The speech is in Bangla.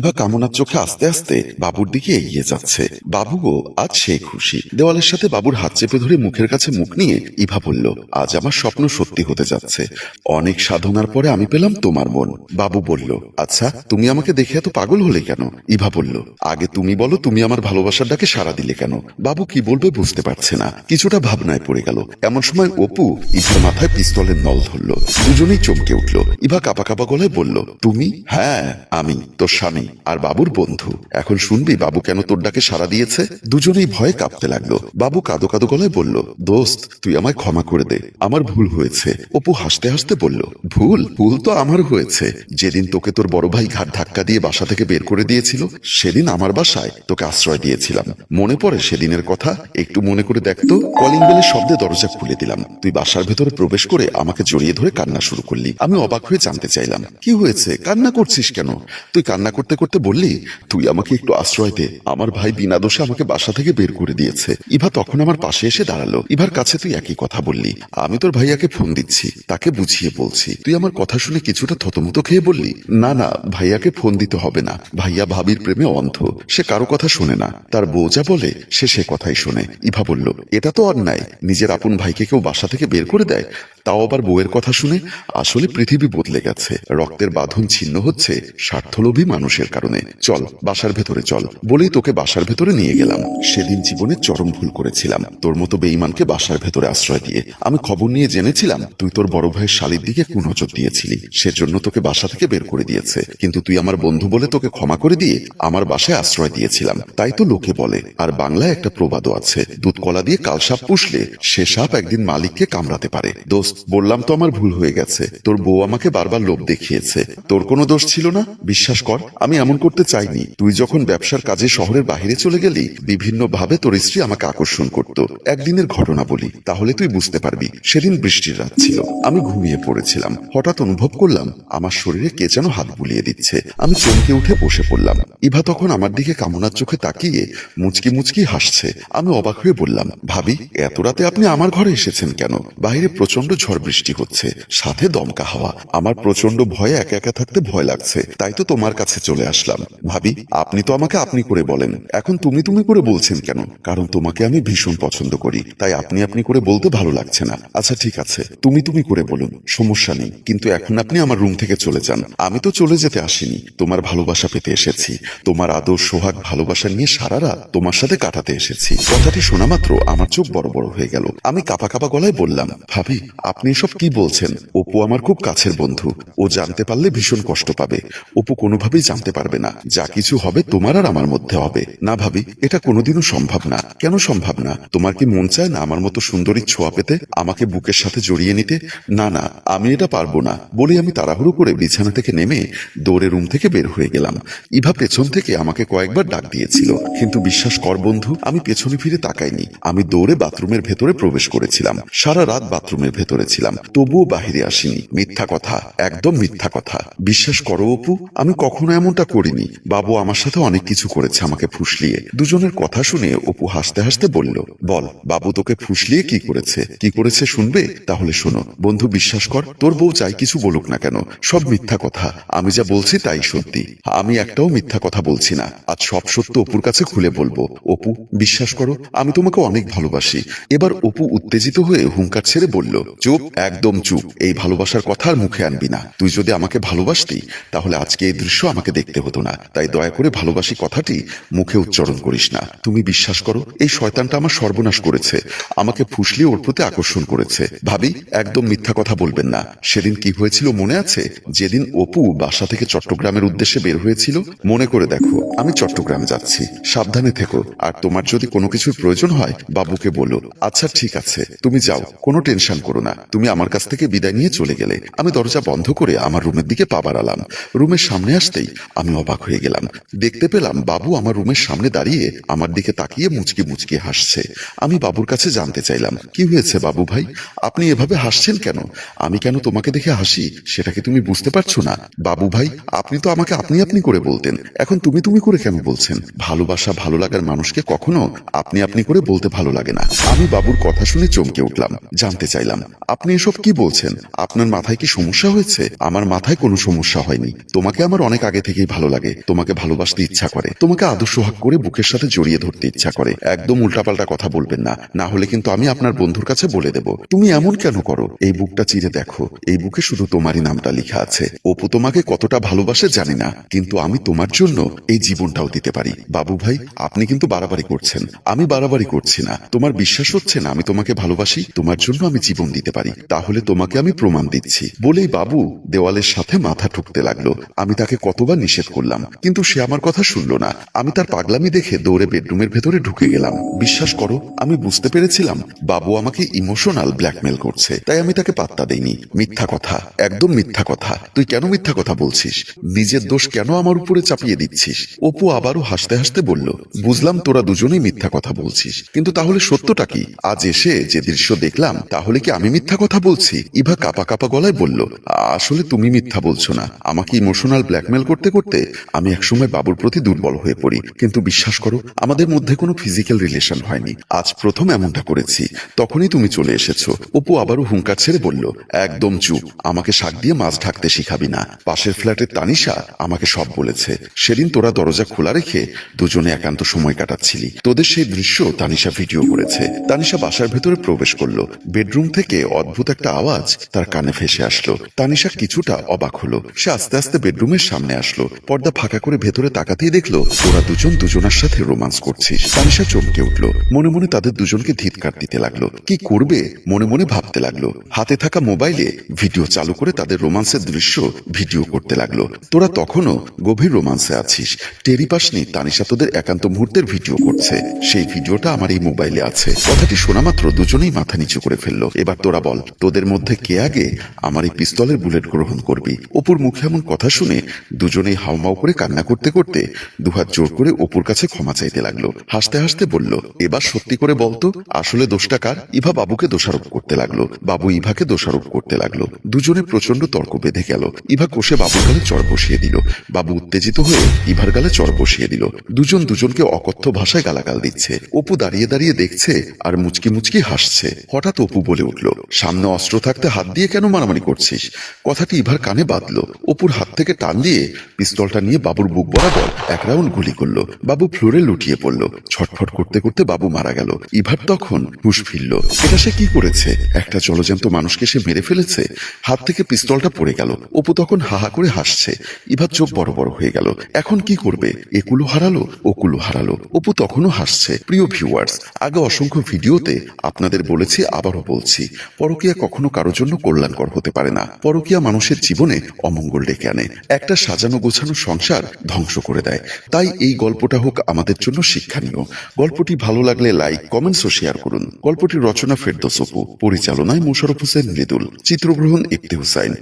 বা কামনার চোখে আস্তে আস্তে বাবুর দিকে এগিয়ে যাচ্ছে। বাবুও আজ সে খুশি। দেওয়ালের সাথে বাবুর হাত চেপে ধরে মুখের কাছে মুখ নিয়ে ইভা বলল, আজ আমার স্বপ্ন সত্যি হতে যাচ্ছে। অনেক সাধনার পরে আমি পেলাম তোমার মন। বাবু বলল আচ্ছা তুমি আমাকে দেখে এত পাগল হলে কেন? ইভা বলল, আগে তুমি বলো, তুমি আমার ভালোবাসার ডাকে সাড়া দিলে কেন? বাবু কি বলবে বুঝতে পারছে না। কিছুটা ভাবনায় পড়ে গেল। এমন সময় অপু ইভার মাথায় পিস্তলের নল ধরল। দুজনেই চমকে উঠল। ইভা কাপা কাপা গলায় বলল, তুমি? হ্যাঁ আমি, তোর স্বামী। আর বাবুর বন্ধু। এখন শুনবি বাবু কেন তোর ডাকে সাড়া দিয়েছে? দুজনেই ভয়ে কাঁপতে লাগল। বাবু কাদো কাদো গলায় বলল, দোস্ত, তুই আমায় ক্ষমা করে দে। আমার ভুল হয়েছে। অপু হাসতে হাসতে বলল, ভুল? ভুল তো আমার হয়েছে। যেদিন তোকে তোর বড় ভাই ঘাট ধাক্কা দিয়ে বাসা থেকে বের করে দিয়েছিল, সেদিন আমার বাসায় তোকে আশ্রয় দিয়েছিলাম। মনে পড়ে সেদিনের কথা? একটু মনে করে দেখতো কলিং বেলের শব্দে দরজা খুলে দিলাম। তুই বাসার ভেতরে প্রবেশ করে আমাকে জড়িয়ে ধরে কান্না শুরু করলি। আমি অবাক হয়ে জানতে চাইলাম, কি হয়েছে? কান্না করছিস কেন? তুই কান্না করতে করতে বললি, তুই আমাকে একটু আশ্রয় দে। আমার ভাই বিনা দোষে আমাকে বাসা থেকে বের করে দিয়েছে। ইভা তখন আমার পাশে এসে দাঁড়াল। ইভার কাছে তুই একই কথা বললি। আমি তোর ভাইয়াকে ফোন দিচ্ছি, তাকে বুঝিয়ে বলছি। তুই আমার কথা শুনে কিছুটা থতমত খেয়ে বললি, না না, ভাইয়াকে ফোন দিতে হবে না। ভাইয়া ভাবির প্রেমে অন্ধ। সে কারও কথা শোনে না। তার বউ যা বলে, সে সে কথাই শোনে। ইভা বলল, এটা তো অন্যায়। নিজের আপন ভাইকে কেউ বাসা থেকে বের করে দেয়? তাও আবার বউয়ের কথা শুনে আসলে পৃথিবী বদলে গেছে। রক্তের বাঁধন ছিন্ন হচ্ছে স্বার্থলোভী মানুষের কারণে। চল, বাসার ভেতরে চল। বলেই তোকে বাসার ভেতরে নিয়ে গেলাম। সেদিন জীবনে চরম ভুল করেছিলাম। তোর মতো বেঈমানকে বাসার ভেতরে আশ্রয় দিয়ে। আমি খবর নিয়ে জেনেছিলাম, তুই তোর বড় ভাইয়ের শালির দিকে কুনজর দিয়েছিলি। সেজন্য তোকে বাসা থেকে বের করে দিয়েছে। কিন্তু তুই আমার বন্ধু বলে তোকে ক্ষমা করে দিয়ে আমার বাসায় আশ্রয় দিয়েছিলাম। তাই তো লোকে বলে, আর বাংলায় একটা প্রবাদও আছে। দুধ কলা দিয়ে কালসাপ পুষলে সে সাপ একদিন মালিককে কামড়াতে পারে। দোস্ত বললাম তো আমার ভুল হয়ে গেছে। তোর বউ আমাকে বারবার লোভ দেখিয়েছে। তোর কোনো দোষ ছিল না? বিশ্বাস কর, আমি এমন করতে চাইনি। তুই যখন ব্যবসার কাজে শহরের বাইরে চলে গেলি বিভিন্ন ভাবে তোর স্ত্রী আমাকে আকর্ষণ করত। একদিনের ঘটনা বলি, তাহলে তুই বুঝতে পারবি, সেদিন বৃষ্টির রাত ছিল। আমি ঘুমিয়ে পড়েছিলাম। হঠাৎ অনুভব করলাম, আমার শরীরে কে যেন হাত বুলিয়ে দিচ্ছে। আমি চমকে উঠে বসে পড়লাম। ইভা তখন আমার দিকে কামনার চোখে তাকিয়ে মুচকি মুচকি হাসছে। আমি অবাক হয়ে বললাম, ভাবি, এত রাতে আপনি আমার ঘরে এসেছেন কেন? বাইরে প্রচণ্ড ঝড় বৃষ্টি হচ্ছে, সাথে দমকা হাওয়া। আমার প্রচণ্ড ভয়ে একা একা থাকতে ভয় লাগছে, তাই তো তোমার কাছে চলে আসলাম। ভাবি, আপনি তো আমাকে আপনি করে বলেন, এখন তুমি তুমি করে বলছেন কেন? কারণ তোমাকে আমি ভীষণ পছন্দ করি, তাই আপনি আপনি করে বলতে ভালো লাগছে না। আচ্ছা ঠিক আছে, তুমি তুমি করে বলুন, সমস্যা নেই, কিন্তু এখন আপনি আমার রুম থেকে চলে যান। আমি তো চলে যেতে আসিনি, তোমার ভালোবাসা পেতে এসেছি, তোমার আদর, সোহাগ, ভালোবাসা নিয়ে সারা রাত তোমার সাথে কাটাতে এসেছি। কথাটি শোনা মাত্র আমার চোখ বড় বড় হয়ে গেল। আমি কাপা কাপা গলায় বললাম, ভাবি আপনি এসব কি বলছেন? অপু আমার খুব কাছের বন্ধু। ও জানতে পারলে ভীষণ কষ্ট পাবে। অপু কোনোভাবেই জানতে পারবে না। যা কিছু হবে তোমার আর আমার মধ্যে হবে। না ভাবি, এটা কোনোদিনও সম্ভব না। কেন সম্ভব না? তোমার কি মন চায় না আমার মতো সুন্দরী ছোঁয়া পেতে আমাকে বুকের সাথে জড়িয়ে নিতে? না না, আমি এটা পারব না। বলে আমি তাড়াহুড়ো করে বিছানা থেকে নেমে দৌড়ে রুম থেকে বের হয়ে গেলাম। ইভা পেছন থেকে আমাকে কয়েকবার ডাক দিয়েছিল। কিন্তু বিশ্বাস কর বন্ধু, আমি পেছনে ফিরে তাকাইনি। আমি দৌড়ে বাথরুমের ভেতরে প্রবেশ করেছিলাম। সারা রাত বাথরুমের ভেতরে। ছিলাম তবুও বাহিরে আসিনি। মিথ্যা কথা, একদম মিথ্যা কথা। বিশ্বাস করো অপু, আমি কখনো এমনটা করিনি। বাবু আমার সাথে অনেক কিছু করেছে আমাকে ফুসলিয়ে। দুজনের কথা শুনে অপু হাসতে হাসতে বলল, বল, বাবু তোকে ফুসলিয়ে কি করেছে? কি করেছে শুনবে? তাহলে শোনো। বন্ধু, বিশ্বাস কর, তোর বউ যাই কিছু বলুক না কেন। সব মিথ্যা কথা। আমি যা বলছি তাই সত্যি। আমি একটাও মিথ্যা কথা বলছি না। আজ সব সত্য অপুর কাছে খুলে বলব। অপু, বিশ্বাস করো, আমি তোমাকে অনেক ভালোবাসি। এবার অপু উত্তেজিত হয়ে হুঙ্কার ছেড়ে বলল চুপ, একদম চুপ। এই ভালোবাসার কথা আর মুখে আনবি না। তুই যদি আমাকে ভালোবাসতি, তাহলে আজকে এই দৃশ্য আমাকে দেখতে হতো না। তাই দয়া করে ভালোবাসি কথাটি মুখে উচ্চারণ করিস না। তুমি বিশ্বাস করো, এই শয়তানটা আমার সর্বনাশ করেছে। আমাকে ফুসলিয়ে ওর প্রতি আকর্ষণ করেছে। ভাবি, একদম মিথ্যা কথা বলবেন না। সেদিন কি হয়েছিল মনে আছে? যেদিন অপু বাসা থেকে চট্টগ্রামের উদ্দেশ্যে বের হয়েছিল, মনে করে দেখো, আমি চট্টগ্রাম যাচ্ছি। সাবধানে থেকো। আর তোমার যদি কোনো কিছুর প্রয়োজন হয়, বাবুকে বলো। আচ্ছা ঠিক আছে। তুমি যাও, কোনো টেনশন করো না। তুমি আমার কাছ থেকে বিদায় নিয়ে চলে গেলে। আমি দরজা বন্ধ করে আমার রুমের দিকে পা বাড়ালাম। রুমের সামনে আসতেই আমি অবাক হয়ে গেলাম। দেখতে পেলাম বাবু আমার রুমের সামনে দাঁড়িয়ে আমার দিকে তাকিয়ে মুচকি মুচকি হাসছে। আমি বাবুর কাছে জানতে চাইলাম, কি হয়েছে বাবু ভাই? আপনি এভাবে হাসছেন কেন? আমি কেন তোমাকে দেখে হাসি? সেটা কি তুমি বুঝতে পারছ না? বাবু ভাই, আপনি তো আমাকে আপনি আপনি করে বলতেন। এখন তুমি তুমি করে কেন বলছেন? ভালোবাসা ভালো লাগার মানুষকে কখনো আপনি আপনি করে বলতে ভালো লাগে না। আমি বাবুর কথা শুনে চমকে উঠলাম। জানতে চাইলাম আপনি এসব কি বলছেন? আপনার মাথায় কি সমস্যা হয়েছে? আমার মাথায় কোনো সমস্যা হয়নি। তোমাকে আমার অনেক আগে থেকেই ভালো লাগে। তোমাকে ভালোবাসতে ইচ্ছা করে। তোমাকে আদর্শ হাক করে বুকের সাথে জড়িয়ে ধরতে ইচ্ছা করে। একদম উল্টাপাল্টা কথা বলবেন না। না হলে কিন্তু আমি আপনার বন্ধুর কাছে বলে দেব। তুমি এমন কেন করো? এই বুকটা চিরে দেখো। এই বুকে শুধু তোমারই নামটা লেখা আছে। অপু তোমাকে কতটা ভালোবাসে জানি না। কিন্তু আমি তোমার জন্য এই জীবনটাও দিতে পারি। বাবু ভাই, আপনি কিন্তু বাড়াবাড়ি করছেন। আমি বাড়াবাড়ি করছি না। তোমার বিশ্বাস হচ্ছে না আমি তোমাকে ভালোবাসি। তোমার জন্য আমি জীবন দিতে পারি। তাহলে তোমাকে আমি প্রমাণ দিচ্ছি। বলেই বাবু দেওয়ালের সাথে মাথা ঠুকতে লাগল। আমি তাকে কতবার নিষেধ করলাম, কিন্তু সে আমার কথা শুনলো না। আমি তার পাগলামি দেখে দৌড়ে বেডরুমের ভেতরে ঢুকে গেলাম। বিশ্বাস করো, আমি বুঝতে পেরেছিলাম বাবু আমাকে ইমোশনাল ব্ল্যাকমেল করছে, তাই আমি তাকে পাত্তা দেইনি। মিথ্যা কথা, একদম মিথ্যা কথা। তুই কেন মিথ্যা কথা বলছিস? নিজের দোষ কেন আমার উপরে চাপিয়ে দিচ্ছিস? অপু আবারও হাসতে হাসতে বলল, বুঝলাম তোরা দুজনেই মিথ্যা কথা বলছিস, কিন্তু তাহলে সত্যটা কি? আজ এসে যে দৃশ্য দেখলাম, তাহলে কি আমি মিথ্যা কথা বলছি। ইভা কাপা কাপা গলায় বলল, আসলে তুমি মিথ্যা বলছো না। আমাকে ইমোশনাল ব্ল্যাকমেল করতে করতে আমি একসময় বাবুর প্রতি দুর্বল হয়ে পড়ি। কিন্তু বিশ্বাস করো, আমাদের মধ্যে কোনো ফিজিক্যাল রিলেশন হয়নি। আজ প্রথম এমনটা করেছি। তখনই তুমি চলে এসেছ। অপু আবারও হুঙ্কার ছেড়ে বলল, একদম চুপ। আমাকে শাক দিয়ে মাছ ঢাকতে শিখাবি না। পাশের ফ্ল্যাটের তানিশা আমাকে সব বলেছে। সেদিন তোরা দরজা খোলা রেখে দুজনে একান্ত সময় কাটাচ্ছিলি। তোদের সেই দৃশ্য তানিশা ভিডিও করেছে। তানিশা বাসার ভেতরে প্রবেশ করল। বেডরুম থেকে অদ্ভুত একটা আওয়াজ তার কানে ভেসে আসলো। তানিশা কিছুটা অবাক হলো। সে আস্তে আস্তে বেডরুমের সামনে আসলো। পর্দা ফাঁকা করে ভেতরে তাকাতেই দেখল, ওরা দুজন দুজনের সাথে রোমান্স করছিস তানিশা চমকে উঠল। মনে মনে তাদের দুজনকে ধিৎকার দিতে লাগল। কি করবে? মনে মনে ভাবতে লাগল। হাতে থাকা মোবাইলে ভিডিও চালু করে তাদের রোমান্সের দৃশ্য ভিডিও করতে লাগল। তোরা তখনও গভীর রোমান্সে আছিস। টেরি পাসনি তানিশা তোদের একান্ত মুহূর্তের ভিডিও করছে। সেই ভিডিওটা আমার এই মোবাইলে আছে। কথাটি শোনা মাত্র দুজনেই মাথা নিচু করে ফেলল। এবার তোরা বল তোদের মধ্যে কে আগে আমার এই পিস্তলের বুলেট গ্রহণ করবি? অপুর মুখে এমন কথা শুনে দুজনেই হাউমাউ করে কান্না করতে করতে দুহাত জোর করে অপুর কাছে ক্ষমা চাইতে লাগল। হাসতে হাসতে বলল, এবার সত্যি করে বলতো আসলে দোষটা কার? ইভা বাবুকে দোষারোপ করতে লাগল। বাবু ইভাকে দোষারোপ করতে লাগল। দুজনে প্রচণ্ড তর্ক বেঁধে গেল। ইভা কোষে বাবুর গালে চড় বসিয়ে দিল। বাবু উত্তেজিত হয়ে ইভার গালে চড় বসিয়ে দিল। দুজন দুজনকে অকথ্য ভাষায় গালাগাল দিচ্ছে। অপু দাঁড়িয়ে দাঁড়িয়ে দেখছে আর মুচকি মুচকি হাসছে। হঠাৎ অপু বলে উঠল সামনে অস্ত্র থাকতে হাত দিয়ে কেন মারামারি করছিস? কথাটি ইভার কানে বাঁধলো। অপুর হাত থেকে টান দিয়ে পিস্তলটা নিয়ে বাবুর বুক বরাবর এক রাউন্ড গুলি করল। বাবু ফ্লোরে লুটিয়ে পড়ল। ছটফট করতে করতে বাবু মারা গেল। ইভার তখন হুশ ফিরল। এটা সে কি করেছে? একটা জলজ্যান্ত মানুষকে সে মেরে ফেলেছে? হাত থেকে পিস্তলটা পড়ে গেল। অপু তখন হাহা করে হাসছে। ইভার চোখ বড় বড় হয়ে গেল। এখন কি করবে? একুলো হারালো ওকুলো হারালো। অপু তখনও হাসছে। প্রিয় ভিউয়ার্স আগে অসংখ্য ভিডিওতে আপনাদের বলেছি, আবারও বলছি পরকিয়া কখনো কারোর জন্য কল্যাণকর হতে পারে না। পরকিয়া মানুষের জীবনে অমঙ্গল ডেকে আনে। একটা সাজানো গোছানো সংসার ধ্বংস করে দেয়। তাই এই গল্পটা হোক আমাদের জন্য শিক্ষণীয়। গল্পটি ভালো লাগলে লাইক, কমেন্টস ও শেয়ার করুন। গল্পটির রচনা ফেরদোস পরিচালনায় মোশারফ হোসেন মৃদুল। চিত্রগ্রহণ ইফতে হুসাইন